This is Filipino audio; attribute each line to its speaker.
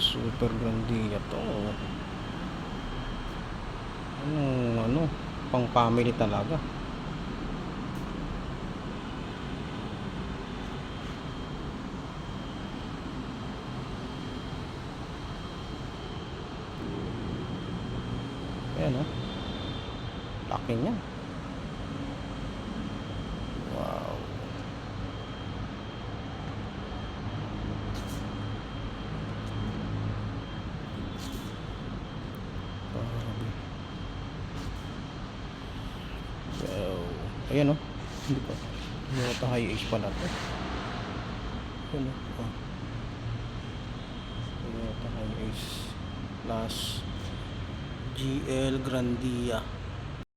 Speaker 1: Super Grandia to. Ano, ano, pang family talaga. Ayan oh. Laki niya. Ayan oh. Hindi pa. Toyota Hiace pala to. Ayan oh. Oh. Toyota Hiace plus GL Grandia